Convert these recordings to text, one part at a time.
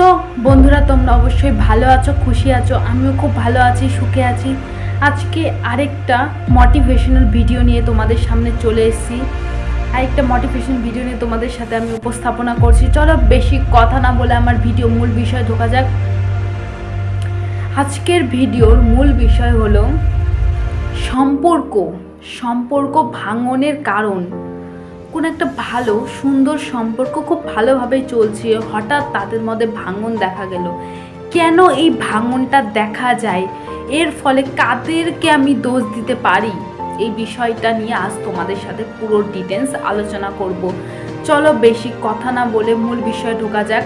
So বন্ধুরা, তোমরা অবশ্যই ভালো আছো, খুশি আছো, আমিও খুব ভালো আছি, সুখে আছি। আজকে আরেকটা মোটিভেশনাল ভিডিও নিয়ে তোমাদের সামনে চলে এসেছি। আরেকটা মোটিভেশন ভিডিও নিয়ে তোমাদের সাথে আমি উপস্থাপনা করছি। চলো বেশি কথা না বলে আমার ভিডিও মূল বিষয় ঢোকা যাক। আজকের ভিডিওর মূল বিষয় হলো সম্পর্ক সম্পর্ক ভাঙনের কারণ। কোন একটা ভালো, সুন্দর সম্পর্ক খুব ভালোভাবে চলছে হঠাৎ তাদের মধ্যে ভাঙন দেখা গেল। কেন এই ভাঙনটা দেখা যায়? এর ফলে কাদেরকে আমি দোষ দিতে পারি? এই বিষয়টা নিয়ে আজ তোমাদের সাথে পুরো ডিটেলস আলোচনা করব। চলো বেশি কথা না বলে মূল বিষয়ে ঢোকা যাক।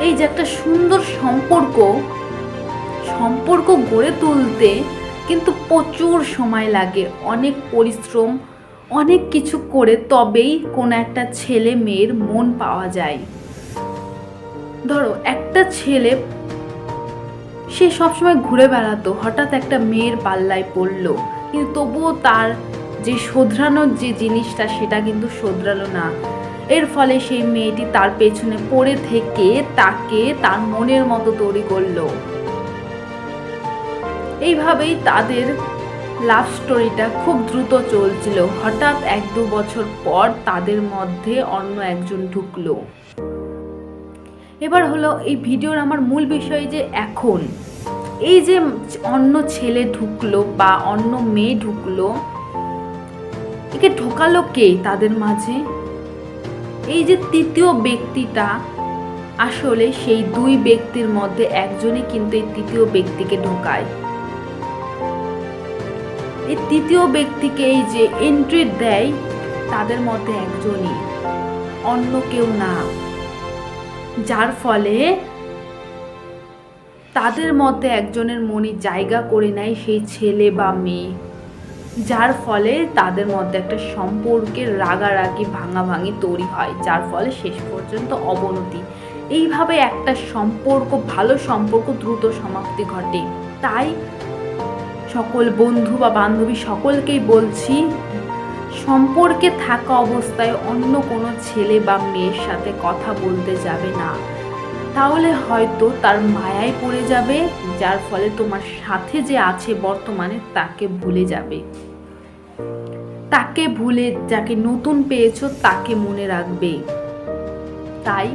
এই যে একটা সুন্দর সম্পর্ক সম্পর্ক গড়ে তুলতে কিন্তু প্রচুর সময় লাগে। অনেক পরিশ্রম অনেক কিছু করে তবেই কোনো একটা ছেলে মেয়ের মন পাওয়া যায়। ধরো, একটা ছেলে, সে সবসময় ঘুরে বেড়াতো, হঠাৎ একটা মেয়ের পাল্লায় পড়ল। কিন্তু তবুও তার যে শোধরানোর যে জিনিসটা, সেটা কিন্তু শোধরালো না। এর ফলে সেই মেয়েটি তার পেছনে পড়ে থেকে তাকে তার মনের মতো তৈরি করল। এইভাবেই তাদের লাভ স্টোরিটা খুব দ্রুত চলছিল। হঠাৎ এক দু বছর পর তাদের মধ্যে অন্য একজন ঢুকলো। এবার হলো এই ভিডিওর আমার মূল বিষয় যে এখন। এই যে অন্য ছেলে ঢুকলো বা অন্য মেয়ে ঢুকলো, একে ঢোকালো কে তাদের মাঝে? এই যে তৃতীয় ব্যক্তিটা, আসলে সেই দুই ব্যক্তির মধ্যে একজনই কিন্তু এই তৃতীয় ব্যক্তিকে ঢোকায়। এই তৃতীয় ব্যক্তিকে এই যে এন্ট্রি দেয়, তাদের মধ্যে একজনই, অন্য কেউ না। যার ফলে তাদের মধ্যে একজনের মনে জায়গা করে নেয় সেই ছেলে বা মেয়ে। যার ফলে তাদের মধ্যে একটা সম্পর্কের রাগারাগি ভাঙাভাঙি তৈরি হয়, যার ফলে শেষ পর্যন্ত অবনতি। এইভাবে একটা সম্পর্ক, ভালো সম্পর্ক দ্রুত সমাপ্তি ঘটে। তাই সকল বন্ধু বা বান্ধবী সকলকেই বলছি, সম্পর্কে থাকা অবস্থায় অন্য কোনো ছেলে বা মেয়ের সাথে কথা বলতে যাবে না। তাহলে হয়তো তার মায়ায় পড়ে যাবে, যার ফলে তোমার সাথে যে আছে বর্তমানে তাকে ভুলে যাবে। তাকে ভুলে যাকে নতুন পেয়েছ তাকে মনে রাখবে। তাই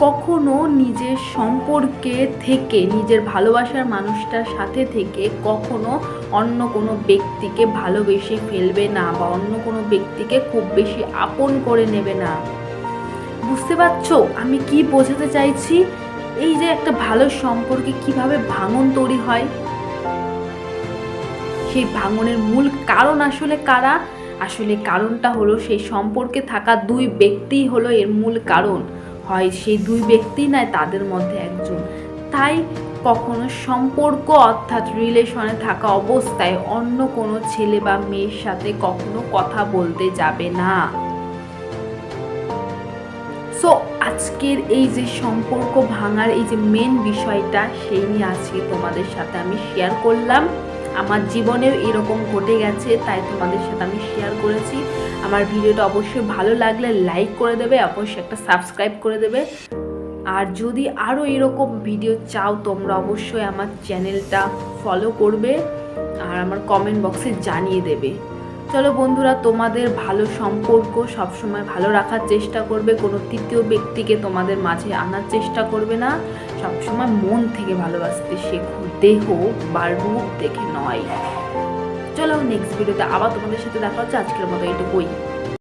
কখনো নিজের সম্পর্কে থেকে, নিজের ভালোবাসার মানুষটার সাথে থেকে কখনো অন্য কোনো ব্যক্তিকে ভালোবেসে ফেলবে না বা অন্য কোনো ব্যক্তিকে খুব বেশি আপন করে নেবে না। বুঝতে পারছ? আমি কি বোঝাতে চাইছি? এই যে একটা ভালো সম্পর্কে কীভাবে ভাঙন তৈরি হয়? সেই ভাঙনের মূল কারণ আসলে কারা? আসলে কারণটা হলো সেই সম্পর্কে থাকা দুই ব্যক্তিই হলো এর মূল কারণ। হয়, সেই দুই ব্যক্তি নয়, তাদের মধ্যে একজন। তাই কখনো সম্পর্ক অর্থাৎ রিলেশনে থাকা অবস্থায় অন্য কোনো ছেলে বা মেয়ের সাথে কখনো কথা বলতে যাবে না। সো আজকের এই যে সম্পর্ক ভাঙার এই যে মেন বিষয়টা, সেই নিয়ে আজকে তোমাদের সাথে আমি শেয়ার করলাম। আমার জীবনেও এরকম ঘটে গেছে, তাই তোমাদের সাথে আমি শেয়ার করেছি। আমার ভিডিওটা অবশ্যই ভালো লাগলে লাইক করে দেবে, অবশ্যই একটা সাবস্ক্রাইব করে দেবে। আর যদি আরও এরকম ভিডিও চাও, তোমরা অবশ্যই আমার চ্যানেলটা ফলো করবে আর আমার কমেন্ট বক্সে জানিয়ে দেবে। চলো বন্ধুরা, তোমাদের ভালো সম্পর্ক সবসময় ভালো রাখার চেষ্টা করবে, কোনো তৃতীয় ব্যক্তিকে তোমাদের মাঝে আনার চেষ্টা করবে না। সবসময় মন থেকে ভালোবাসতে শেখো, দেহ বা মুখ দেখে নয়। চলো নেক্সট ভিডিওতে আবার তোমাদের সাথে দেখা হচ্ছে। আজকের মতো এইটুকুই।